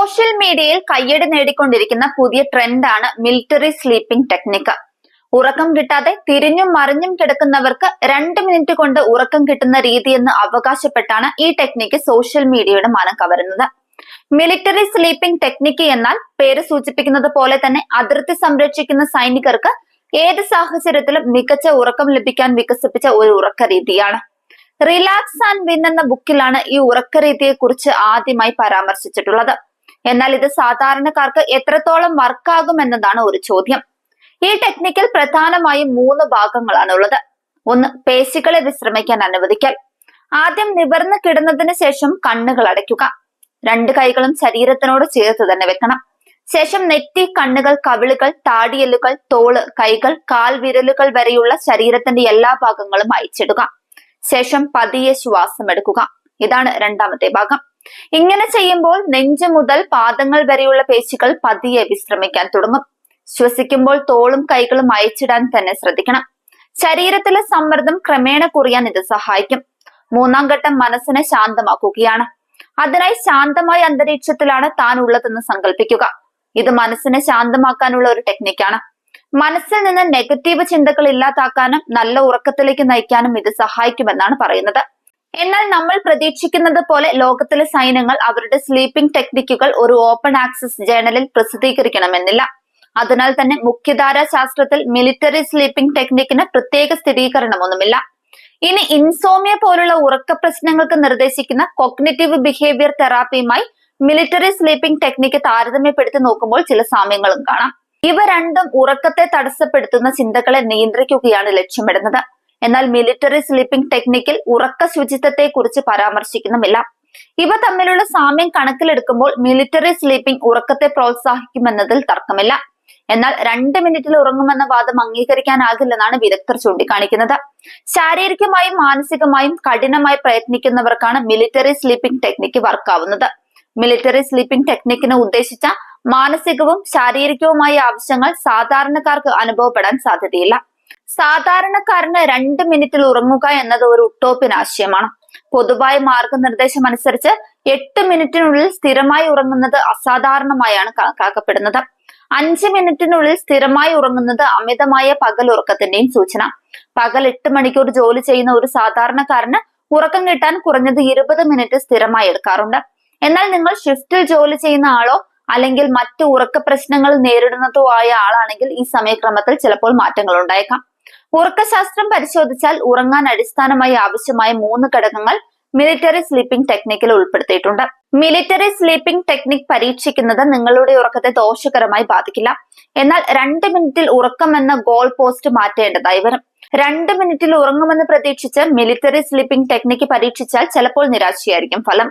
Social മീഡിയയിൽ കയ്യടി നേടിക്കൊണ്ടിരിക്കുന്ന പുതിയ ട്രെൻഡാണ് മിലിറ്ററി സ്ലീപ്പിംഗ് ടെക്നിക്ക്. ഉറക്കം കിട്ടാതെ തിരിഞ്ഞും മറിഞ്ഞും കിടക്കുന്നവർക്ക് രണ്ട് മിനിറ്റ് കൊണ്ട് ഉറക്കം കിട്ടുന്ന രീതിയെന്ന് അവകാശപ്പെട്ടാണ് ഈ ടെക്നിക്ക് സോഷ്യൽ മീഡിയയുടെ മനം കവരുന്നത്. മിലിറ്ററി സ്ലീപ്പിംഗ് ടെക്നിക്ക് എന്നാൽ പേര് സൂചിപ്പിക്കുന്നത് പോലെ തന്നെ അതിർത്തി സംരക്ഷിക്കുന്ന സൈനികർക്ക് ഏത് സാഹചര്യത്തിലും മികച്ച ഉറക്കം ലഭിക്കാൻ വികസിപ്പിച്ച ഒരു ഉറക്ക രീതിയാണ്. റിലാക്സ് ആൻഡ് വിൻ എന്ന ബുക്കിലാണ് ഈ ഉറക്ക രീതിയെ കുറിച്ച് ആദ്യമായി പരാമർശിച്ചിട്ടുള്ളത്. എന്നാൽ ഇത് സാധാരണക്കാർക്ക് എത്രത്തോളം വർക്കാകും എന്നതാണ് ഒരു ചോദ്യം. ഈ ടെക്നിക്കിൽ പ്രധാനമായും മൂന്ന് ഭാഗങ്ങളാണ് ഉള്ളത് ഒന്ന് പേശികളെ വിശ്രമിക്കാൻ അനുവദിക്കൽ. ആദ്യം നിവർന്ന് കിടന്നതിന് ശേഷം കണ്ണുകൾ അടയ്ക്കുക. രണ്ട് കൈകളും ശരീരത്തിനോട് ചേർത്ത് തന്നെ വെക്കണം. ശേഷം നെറ്റി കണ്ണുകൾ കവിളുകൾ താടിയല്ലുകൾ തോൾ കൈകൾ കാൽ വിരലുകൾ വരെയുള്ള ശരീരത്തിന്റെ എല്ലാ ഭാഗങ്ങളും അയച്ചിടുക. ശേഷം പതിയെ ശ്വാസം എടുക്കുക ഇതാണ് രണ്ടാമത്തെ ഭാഗം. ഇങ്ങനെ ചെയ്യുമ്പോൾ നെഞ്ചു മുതൽ പാദങ്ങൾ വരെയുള്ള പേശികൾ പതിയെ വിശ്രമിക്കാൻ തുടങ്ങും. ശ്വസിക്കുമ്പോൾ തോളും കൈകളും അയച്ചിടാൻ തന്നെ ശ്രദ്ധിക്കണം. ശരീരത്തിലെ സമ്മർദ്ദം ക്രമേണ കുറയാൻ ഇത് സഹായിക്കും. മൂന്നാം ഘട്ടം മനസ്സിനെ ശാന്തമാക്കുകയാണ്. അതിനായി ശാന്തമായ അന്തരീക്ഷത്തിലാണ് താൻ ഉള്ളതെന്ന് സങ്കല്പിക്കുക. ഇത് മനസ്സിനെ ശാന്തമാക്കാനുള്ള ഒരു ടെക്നിക്കാണ്. മനസ്സിൽ നിന്ന് നെഗറ്റീവ് ചിന്തകൾ ഇല്ലാതാക്കാനും നല്ല ഉറക്കത്തിലേക്ക് നയിക്കാനും ഇത് സഹായിക്കുമെന്നാണ് പറയുന്നത്. എന്നാൽ നമ്മൾ പ്രതീക്ഷിക്കുന്നത് പോലെ ലോകത്തിലെ സൈന്യങ്ങൾ അവരുടെ സ്ലീപ്പിംഗ് ടെക്നിക്കുകൾ ഒരു ഓപ്പൺ ആക്സസ് ജേണലിൽ പ്രസിദ്ധീകരിക്കണമെന്നില്ല. അതിനാൽ തന്നെ മുഖ്യധാരാ ശാസ്ത്രത്തിൽ മിലിറ്ററി സ്ലീപ്പിംഗ് ടെക്നിക്കിന് പ്രത്യേക സ്ഥിരീകരണമൊന്നുമില്ല. ഇനി ഇൻസോമിയ പോലുള്ള ഉറക്ക പ്രശ്നങ്ങൾക്ക് നിർദ്ദേശിക്കുന്ന കൊഗ്നറ്റീവ് ബിഹേവിയർ തെറാപ്പിയുമായി മിലിറ്ററി സ്ലീപ്പിംഗ് ടെക്നിക്ക് താരതമ്യപ്പെടുത്തി നോക്കുമ്പോൾ ചില സാമ്യങ്ങളും കാണാം. ഇവ രണ്ടും ഉറക്കത്തെ തടസ്സപ്പെടുത്തുന്ന ചിന്തകളെ നിയന്ത്രിക്കുകയാണ് ലക്ഷ്യമിടുന്നത്. എന്നാൽ മിലിറ്ററി സ്ലീപ്പിംഗ് ടെക്നിക്കിൽ ഉറക്ക ശുചിത്വത്തെ കുറിച്ച് പരാമർശിക്കുന്നുമില്ല ഇവ തമ്മിലുള്ള സാമ്യം കണക്കിലെടുക്കുമ്പോൾ മിലിറ്ററി സ്ലീപ്പിംഗ് ഉറക്കത്തെ പ്രോത്സാഹിക്കുമെന്നതിൽ തർക്കമില്ല. എന്നാൽ രണ്ട് മിനിറ്റിൽ ഉറങ്ങുമെന്ന വാദം അംഗീകരിക്കാനാകില്ലെന്നാണ് വിദഗ്ധർ ചൂണ്ടിക്കാണിക്കുന്നത്. ശാരീരികമായും മാനസികമായും കഠിനമായി പ്രയത്നിക്കുന്നവർക്കാണ് മിലിറ്ററി സ്ലീപ്പിംഗ് ടെക്നിക്ക് വർക്കാവുന്നത്. മിലിറ്ററി സ്ലീപ്പിംഗ് ടെക്നിക്കിന് ഉദ്ദേശിച്ച മാനസികവും ശാരീരികവുമായ ആവശ്യങ്ങൾ സാധാരണക്കാർക്ക് അനുഭവപ്പെടാൻ സാധ്യതയില്ല. സാധാരണക്കാരന് രണ്ട് മിനിറ്റിൽ ഉറങ്ങുക എന്നത് ഒരു ഉട്ടോപ്യൻ ആശയമാണ്. പൊതുവായ മാർഗനിർദ്ദേശം അനുസരിച്ച് എട്ട് മിനിറ്റിനുള്ളിൽ സ്ഥിരമായി ഉറങ്ങുന്നത് അസാധാരണമായാണ് കണക്കാക്കപ്പെടുന്നത് അഞ്ച് മിനിറ്റിനുള്ളിൽ സ്ഥിരമായി ഉറങ്ങുന്നത് അമിതമായ പകൽ ഉറക്കത്തിന്റെയും സൂചന. പകൽ എട്ട് മണിക്കൂർ ജോലി ചെയ്യുന്ന ഒരു സാധാരണക്കാരന് ഉറക്കം കിട്ടാൻ കുറഞ്ഞത് ഇരുപത് മിനിറ്റ് സ്ഥിരമായി എടുക്കാറുണ്ട്. എന്നാൽ നിങ്ങൾ ഷിഫ്റ്റിൽ ജോലി ചെയ്യുന്ന ആളോ അല്ലെങ്കിൽ മറ്റു ഉറക്ക പ്രശ്നങ്ങൾ നേരിടുന്നതോ ആയ ആളാണെങ്കിൽ ഈ സമയക്രമത്തിൽ ചിലപ്പോൾ മാറ്റങ്ങൾ ഉണ്ടായേക്കാം. ഉറക്കശാസ്ത്രം പരിശോധിച്ചാൽ ഉറങ്ങാൻ അടിസ്ഥാനമായി ആവശ്യമായ മൂന്ന് ഘടകങ്ങൾ മിലിറ്ററി സ്ലീപ്പിംഗ് ടെക്നിക്കിൽ ഉൾപ്പെടുത്തിയിട്ടുണ്ട്. മിലിറ്ററി സ്ലീപ്പിംഗ് ടെക്നിക് പരീക്ഷിക്കുന്നത് നിങ്ങളുടെ ഉറക്കത്തെ ദോഷകരമായി ബാധിക്കില്ല. എന്നാൽ രണ്ട് മിനിറ്റിൽ ഉറക്കം എന്ന ഗോൾ പോസ്റ്റ് മാറ്റേണ്ടതായി വരും. രണ്ട് മിനിറ്റിൽ ഉറങ്ങുമെന്ന് പ്രതീക്ഷിച്ച് മിലിറ്ററി സ്ലീപ്പിംഗ് ടെക്നിക്ക് പരീക്ഷിച്ചാൽ ചിലപ്പോൾ നിരാശയായിരിക്കും ഫലം.